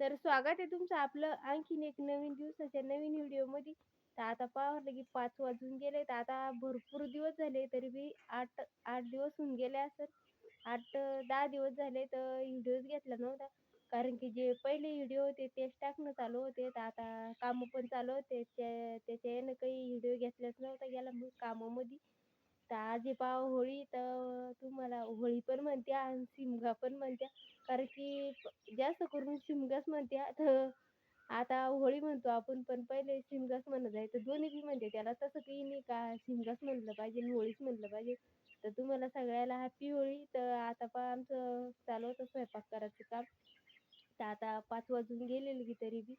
तर स्वागत आहे तुमचं आपलं आणखीन एक नवीन दिवसाच्या नवीन व्हिडिओमध्ये. तर आता पाहिलं की पाच वाजून गेले तर आता भरपूर दिवस झाले तरी बी आठ आठ दिवस होऊन गेले असं. आठ दहा दिवस झाले तर व्हिडिओच घेतला नव्हता. कारण की जे पहिले व्हिडिओ होते तेच टाकणं चालू होते. तर आता कामं पण चालू होते. त्या त्याच्या यानं काही व्हिडिओ घेतलाच नव्हता गेला मग कामामध्ये. तर आज आहे होळी तर तुम्हाला होळी पण म्हणत्या आणि शिमगा पण म्हणत्या. कारण की जास्त करून शिमगाच म्हणत्या तर आता होळी म्हणतो आपण पण पहिले शिमगाच म्हणत आहे तर दोन्ही बी म्हणते त्याला तसं काही नाही का शिमगाच म्हणलं पाहिजे आणि होळीच म्हणलं पाहिजे. तर तुम्हाला सगळ्याला हॅपी होळी. तर आता पहा आमचं चालू होतं स्वयंपाक करायचं काम. तर आता पाच वाजून गेलेले की तरी बी.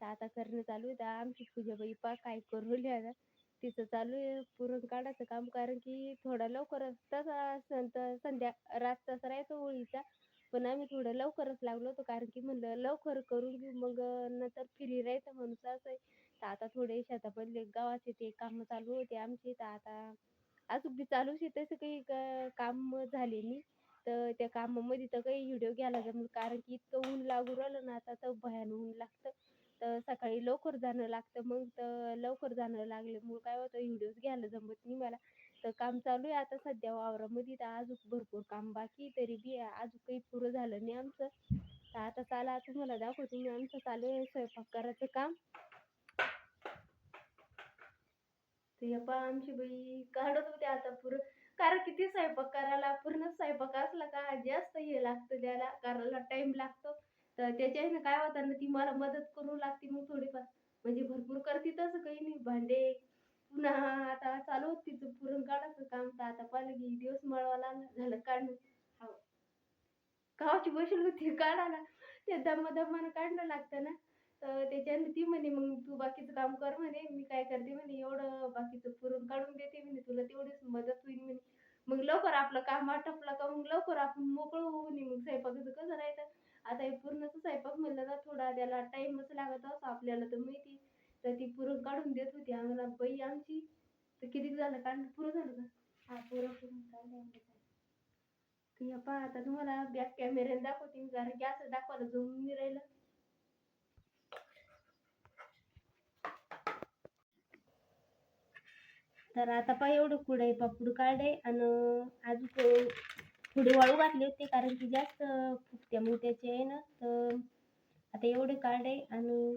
तर आता करणं चालू आहे. तर आमची पूजाबाई पहा काय करू राहिली आता तिचं चालू आहे पुरण काढायचं काम. कारण की थोडा लवकरच तसा सण तर संध्या रातचाच राहायचा होळीचा. पण आम्ही थोडं लवकरच लागलो होतो कारण की म्हणलं लवकर करून घेऊ मग नंतर फ्री राहायचं म्हणून असं आहे. तर आता थोडे शेतामधले गावाचे ते कामं चालू होते आमचे तर आता अजून बी चालूच आहे तसं काही का- काम झाले नाही. तर त्या कामामध्ये तर काही व्हिडिओ घ्यायला जमलं कारण की इतकं ऊन लागू राहिलं ना आता तर भयान ऊन लागतं. तर सकाळी लवकर जाणं लागतं मग तर लवकर जाणं लागल्यामुळं काय होतं व्हिडिओज घ्यायला जमत नाही मला. तर काम चालू आहे. आता सध्या वावरामध्ये तर अजून भरपूर काम बाकी तरी बी अजून काही पुरं झालं नाही आमचं. तर आता चला तुम्हाला दाखवते मी आमचं चालू आहे स्वयंपाक करायचं काम. तर हे आमची बाई काढत होते आता पुरं. कारण किती स्वयंपाक करायला पूर्ण स्वयंपाक असला का जास्त हे लागतं त्याला करायला टाइम लागतो. तर त्याच्याने काय होतं ना ती मला मदत करू लागते मग थोडीफार. म्हणजे भरपूर करते तसं काही नाही. भांडे पुन्हा आता चालू होतं तिचं पुरण काढायचं काम तर आता पाहिलं की दिवस मळवायला झालं काढणं. हो. गावाची बसेल होती काढायला. ते दमादमानं काढणं लागतं ना. तर त्याच्याने ती म्हणे मग तू बाकीचं काम कर म्हणे मी काय करते म्हणे एवढं बाकीचं पुरण काढून देते म्हणे तुला तेवढीच मदत होईल म्हणे. मग लवकर आपलं काम आटपलं का मग लवकर आपण मोकळं होऊ नये मग स्वयंपाकाचं कसं राहायचं आता हे पूर्णच स्वयंपाक म्हणलं ना थोडा त्याला टाईमच लागत असं आपल्याला तर माहिती. तर ती पुरण काढून देत होती. आम्हाला बाई आमची तर किती झालं? काढणं पुरं झालं का? हा पुरं पुरण काढलं पहा आता तुम्हाला बॅक कॅमेऱ्याने दाखवते मी कारण की असं दाखवायला जमून मी राहिलं. तर आता पहा एवढं कुडे पापूड काढे आणि अजून पुढे वाळू घातले होते कारण की जास्त फुकत्या मग त्याचे आहे ना तर आता एवढे काढे आणि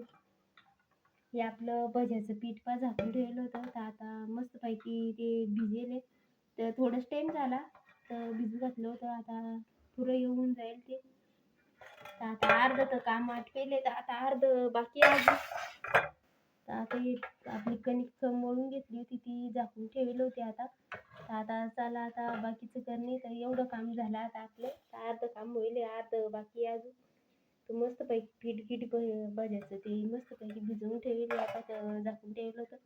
हे आपलं भज्याचं पीठ पा झाकून ठेवलं होतं. तर आता मस्तपैकी ते भिजेले तर थोडंच टाईम झाला तर भिजू घातलं होतं. आता पुरं येऊन जाईल ते. तर आता अर्ध तर काम आटकेले तर आता अर्ध बाकी आहे तर आता हे आपली कणिक मळून घेतली होती ती झाकून ठेवली होती आता. तर आता चला आता बाकीचं करणे. तर एवढं काम झालं आता आपलं. तर अर्ध काम होईल अर्ध बाकी अजून. तर मस्तपैकी पीठ गीठ भाजायचं ते मस्तपैकी भिजवून ठेवले आता तर झाकून ठेवलं होतं.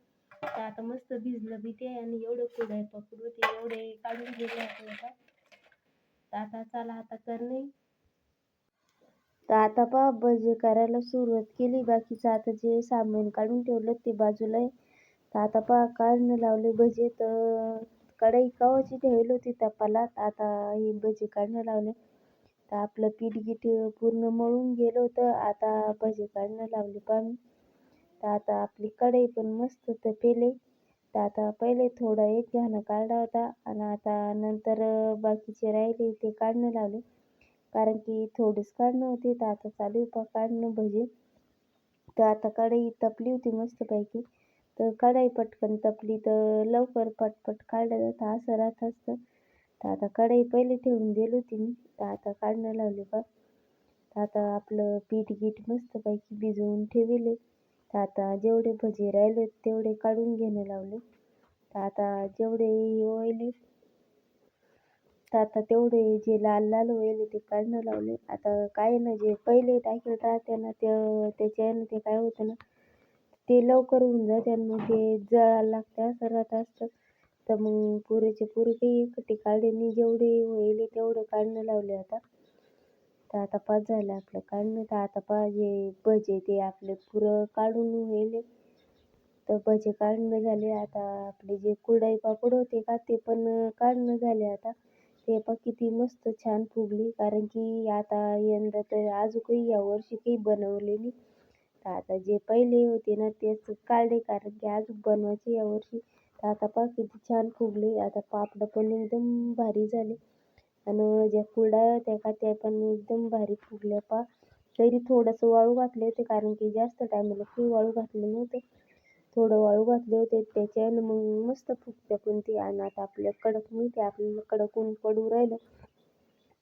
तर आता मस्त भिजलं बी ते आणि एवढं कुरडे पकडू होते एवढे काढून गेले आता आता. तर आता चला आता करणे. तर आता पहा भजे करायला सुरुवात केली. बाकीचं आता जे सामान काढून ठेवलं ते बाजूला आहे. तर आता पहा काढणं लावले भजे. तर कढई कवाची ठेवली होती तपाला तर आता हे भजे काढणं लावले. तर आपलं पीठ गीठ पूर्ण मळून गेलं होतं. आता भजे काढणं लावले पहा तर आता आपली कढई पण मस्त तपेले तर आता पहिले थोडा एक घाणं काढला होता. आणि आता नंतर बाकीचे राहिले ते काढणं लावले. कारण की थोडेच काढणं होते. तर आता चालू आहे पहा काढणं भजे. तर आता कढई तपली होती मस्तपैकी. तर कढई पटकन तपली तर लवकर पटपट काढलं जातं. असं राहत असतं. तर आता कढई पहिले ठेवून दिली होती मी. तर आता काढणं लावले बघ. तर आता आपलं पीठ गीठ मस्तपैकी भिजवून ठेवले. तर आता जेवढे भजे राहिले तेवढे काढून घेणं लावले. तर आता जेवढे होईले तर आता तेवढे जे लाल लाल होईल ते काढणं लावले. आता काय ना जे पहिले टाकेल राहते ना ते त्याच्यानं ते काय होतं ना ते लवकर होऊन जाते आणि मग ते जळायला लागते असं राहत असतं. तर मग पुरेचे पुरे काही एकटी काढे नाही जेवढे होईल तेवढे काढणं लावले आता. तर आता पाच झालं आपलं काढणं. तर आता पाहिजे भजे ते आपले पुरं काढून होईल. तर भजे काढणं झाले आता. आपले जे कुरडई पापड होते का ते पण काढणं झाले आता. ते पण किती मस्त छान फुगली. कारण की आता यंदा तर आजूकही यावर्षी काही बनवले नाही. तर आता जे पहिले होते ना तेच काढले. कारण की अजून बनवायचे यावर्षी वर्षी. आता पहा किती छान फुगले. आता पापड पण एकदम भारी झाले. आणि ज्या कुरड्या त्या का त्या पण एकदम भारी फुगल्या पहा. तरी थोडंसं वाळू घातले होते कारण की जास्त टायमाला फुल वाळू घातले नव्हते. थोडं वाळू घातले होते. त्याच्यानं मग मस्त फुगत्या पण ते. आणि आता आपल्या कडक मिळते आपल्याला कडक ऊन पडू राहिलं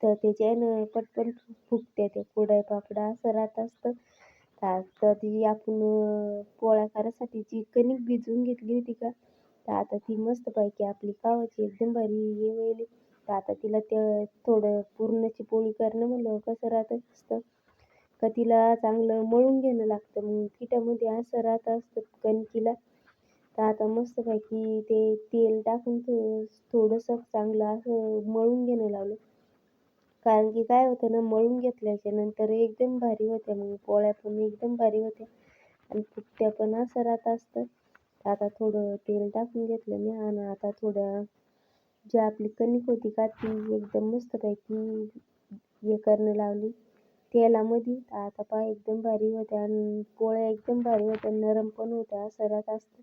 तर त्याच्यानं पटकन फुगते ते कुरडया पापडा असं राहत असतं. तर ती आपण पोळ्या करायसाठी जी कणिक भिजवून घेतली होती का? तर आता ती मस्तपैकी आपली कावाची एकदम भारी हे होईल तर आता तिला ते थोडं पुरणाची पोळी करणं म्हणलं कसं राहत असतं. का तिला चांगलं मळून घेणं लागतं मग पिठामध्ये असं राहत असतं कणकीला. तर आता मस्तपैकी ते तेल टाकून थोडंसं चांगलं असं मळून घेणं लावलं. कारण की काय होतं ना मळून घेतल्याच्या नंतर एकदम भारी होत्या मग पोळ्या पण एकदम भारी होत्या. आणि फुगत्या पण असं राहत असतं. आता थोडं तेल टाकून घेतलं मी आणि आता थोडं जी आपली कणिक होती का ती एकदम मस्तपैकी हे करणं लावली. तेलामध्ये आता पहा एकदम भारी होत्या आणि पोळ्या एकदम भारी होत्या नरम पण होत्या असं असत. असतं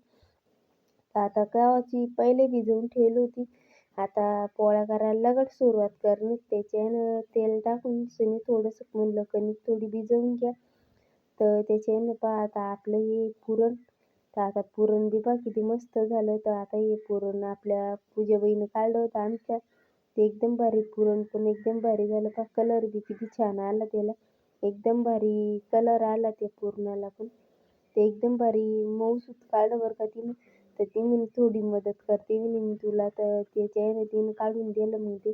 आता गावाची पहिले भिजवून ठेवली होती. आता पोळ्या करायला लगट सुरुवात करणे त्याच्यानं तेल टाकून सुनी थोडंसं म्हणलं कणिक थोडी भिजवून घ्या. तर त्याच्यानं पहा आता आपलं हे पुरण तर आता पुरण बी पहा किती मस्त झालं तर आता हे पुरण आपल्या पूजाबाईनं काढलं होतं आमच्या. ते एकदम भारी पुरण पण एकदम भारी झालं. पहा कलर बी किती छान आला त्याला. एकदम भारी कलर आला त्या पुरणाला पण. ते एकदम भारी मऊसूत काढलं बरं का तिने. तर ती म्हणे थोडी मदत करते मी तुला तर त्याच्या तिने काढून दिलं मग ते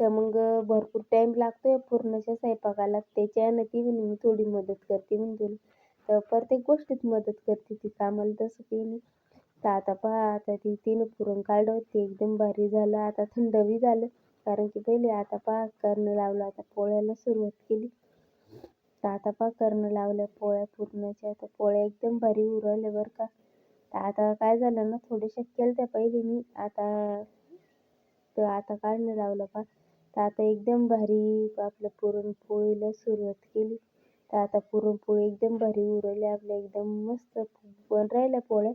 तर मग भरपूर टाईम लागतो या पुरणाच्या स्वयंपाकाला. त्याच्यानं ती मी थोडी मदत करते मी तुला. तर प्रत्येक गोष्टीत मदत करते ती कामाला. तसं काही नाही तर आता पहा आता ती तिनं पुरण काढलं होते. एकदम भारी झालं. आता थंड बी झालं. कारण की पहिले आता पहा करणं लावलं. आता पोळ्याला सुरुवात केली. तर आता पहा करणं लावल्या पोळ्या पुरणाच्या. तर पोळ्या एकदम भारी उरवल्या बरं का. तर आता काय झालं ना थोड्याशा केल्या पहिले मी. आता तर आता काढणं लावलं पहा. तर आता एकदम भारी आपलं पुरणपोळीला सुरुवात केली. तर आता पुरणपोळी एकदम भारी उरली आपल्या एकदम मस्त बन राहिल्या पोळ्या.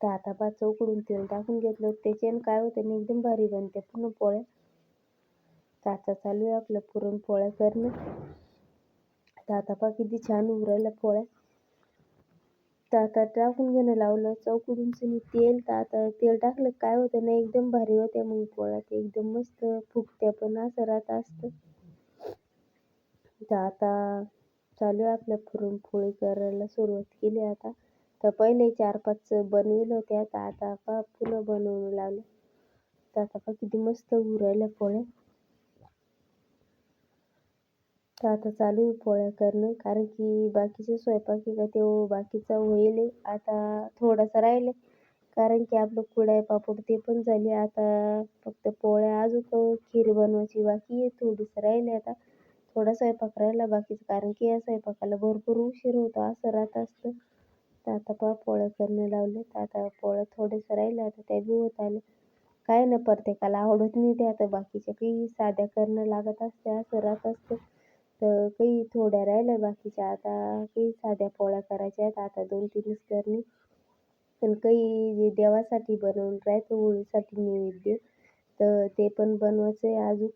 तर आता पहा चौकडून तेल टाकून घेतलं त्याच्यानं काय होतं ना एकदम भारी बनते पूर्ण पोळ्या. तर आता चालू आहे आपलं पुरणपोळ्या करणं. तर आता पहा किती छान उरायला पोळ्या. तर आता टाकून घेणं लावलं चौकडून मी तेल. तर आता तेल टाकलं काय होतं ना एकदम भारी होत्या मग पोळ्या. ते एकदम मस्त फुगत्या पण असं राहत असतं. तर आता चालू आहे आपल्या पुरणपोळी करायला सुरुवात केली आता. तर पहिले चार पाच बनविले होते तर आता पहा पुन्हा बनवून लागले तर आता पहा किती मस्त उरायल्या पोळ्या. तर आता चालू आहे पोळ्या करणं कारण की बाकीचे स्वयंपाक आहे का ते बाकीचा होईल आता थोडासा राहिले कारण की आपलं कुडाय पापड ते पण झाले. आता फक्त पोळ्या अजून खीर बनवायची बाकी आहे थोडीसं राहिले आता. थोडा स्वयंपाक राहिला बाकीचं कारण की या स्वयंपाकाला भरपूर उशीर होतो असं राहत असतं. तर आता पहा पोळ्या करणं लावले तर आता पोळ्या थोडंसं राहिल्या आता त्या बी होत आले. काय ना प्रत्येकाला आवडत नाही ते आता बाकीच्या काही साध्या करणं लागत असते असं राहत असतं. तर काही थोड्या राहिल्या बाकीच्या आता काही साध्या पोळ्या करायच्या आहेत आता दोन तीनच करणे. पण काही जे देवासाठी बनवून राहतं होळीसाठी नैवेद्य तर ते पण बनवायचं आहे अजून.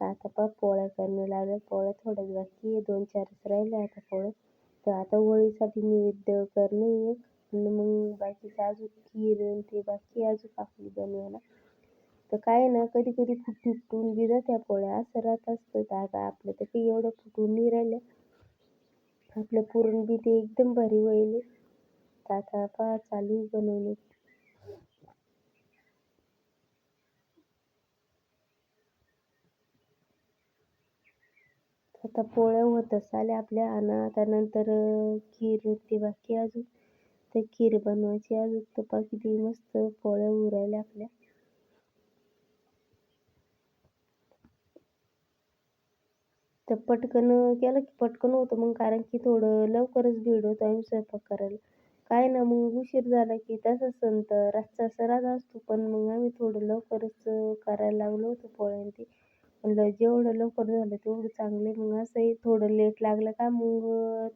तर आता पहा पोळ्या करणं लागल्या पोळ्या थोड्याच बाकी आहे. दोन चारच राहिल्या आता पोळ्या तर आता होळीसाठी नैवेद्य करणे एक. आणि मग बाकीचं अजून खीर आणि ते बाकी अजून आपली बनवायला तर काय ना कधी कधी फुटून बी जात्या पोळ्या. असं राहत असतं. तर आता आपलं तर काही एवढं फुटून नाही राहिलं. आपलं पुरण बी ते एकदम भारी होईल. तर आता पहा चालू बनवणे. आता पोळ्या होतच आल्या आपल्या आणि आता नंतर खीर होती बाकी अजून. तर खीर बनवायची अजून. तर बाकी ती मस्त पोळ्या उरायल्या आपल्या तर पटकन केलं की पटकन होतं मग कारण की थोडं लवकरच भीड होतं आम्ही स्वयंपाक करायला. काय ना मग उशीर झाला की तसंच संत रातचा सराच असतो पण मग आम्ही थोडं लवकरच करायला लागलो होतो पोळ्यांची ते म्हणलं जेवढं लवकर झालं तेवढं चांगले. मग असंही थोडं लेट लागलं का मग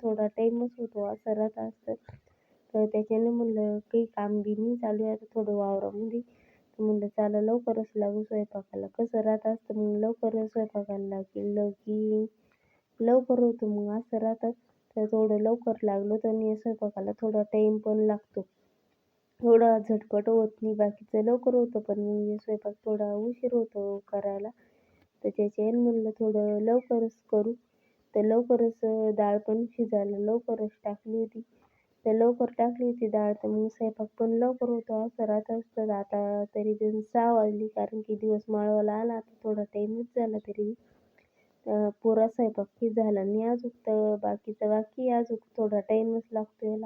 थोडा टाईमच होतो असं राहत असतं. तर त्याच्याने म्हणलं काही काम बी नाही चालू आहे आता थोडं वावरामध्ये. तर म्हणलं चला लवकरच लागू स्वयंपाकाला. कसं राहत असतं मग लवकर स्वयंपाकाला लागलं की लवकर होतं मग असं राहतं. तर थोडं लवकर लागलो तर मी स्वयंपाकाला थोडा टाईम पण लागतो. थोडा झटपट होत नाही बाकीचं लवकर होतं पण मग स्वयंपाक थोडा उशीर होतो करायला. तर त्याच्याने म्हणलं थोडं लवकरच करू. तर लवकरच डाळ पण शिजायला लवकरच टाकली होती. तर लवकर टाकली होती डाळ तर मग स्वयंपाक पण लवकर होतो. असं राहत असतं. आता तरी पण सहा वाजली कारण की दिवस माळवायला आला. आता थोडा टाईमच झाला तरी पुरा स्वयंपाक की झाला नाही अजून. तर बाकीचा बाकी अजून. थोडा टाईमच लागतो याला.